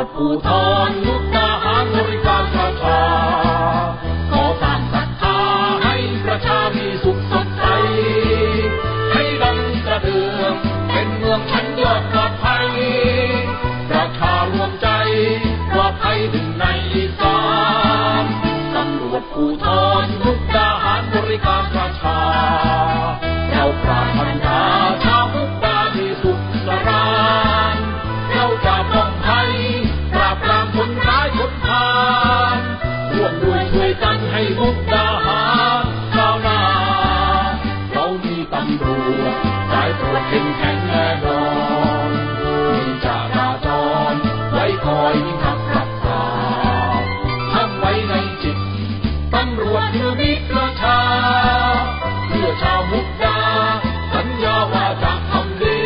ำรวจภูธรมุกดาหารบริการประชาขอสร้างศรัทธาให้ประชามีสุขสดใส ให้ดังกระเดืองเป็นเมืองชั้นยอดปลอดภัยประชารวมใจปลอดภัยถึงในอีสานตำรวจภูธรมุกดาหารบริการประ วจสายตรวจเข้มแข็งแน่นอนมีจราจรไว้คอยพิทักษ์รักษาทั้งไว้ในจิตตำรวจคือมิตรประชา เพื่อชาวมุกดา สัญญาว่าจะทำดี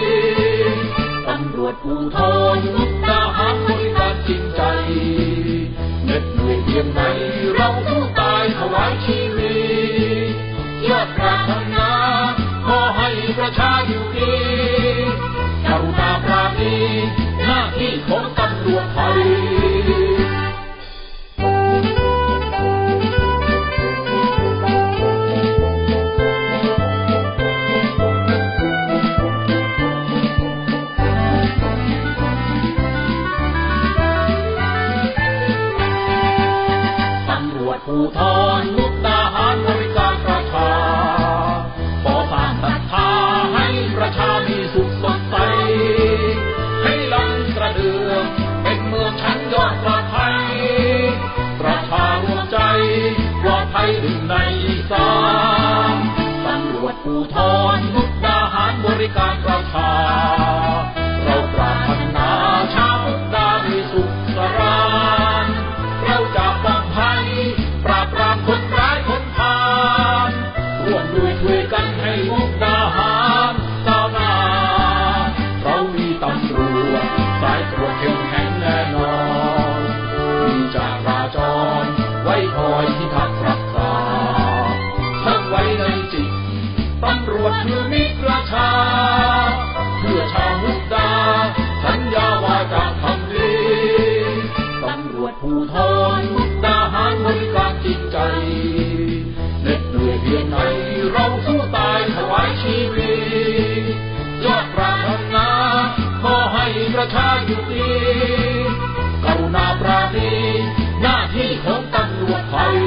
ตำรวจภูธรมุกดาหารบริการจริงใจเหน็ดเหนื่อยเพียงไหน อยู่ดีกรุณาปราณีหน้าที่ของตำรวจไทยตำ ลังกระเดือง เป็นเมืองชั้นยอดปลอดภัยประชารวมใจปลอดภัยถึงในอีสานตำรวจภูธรมุกดาหารบริการประชา เราปรารถนาชาวมุกดามีสุขสรานเราจะป้องภัยปราบปรามคนร้ายคนพาลร่วมด้วยช่วยกันให้มุกดาหาร รวดผู้ทอนมุกดาหารบริการจิตใจเหน็ดเหนื่อยเพียงไหนเราสู้ตายถวายชีวิตยอดปรารถนาขอให้ประชาอยู่ดีกรุนาปราณีหน้าที่ของตำรวจไทย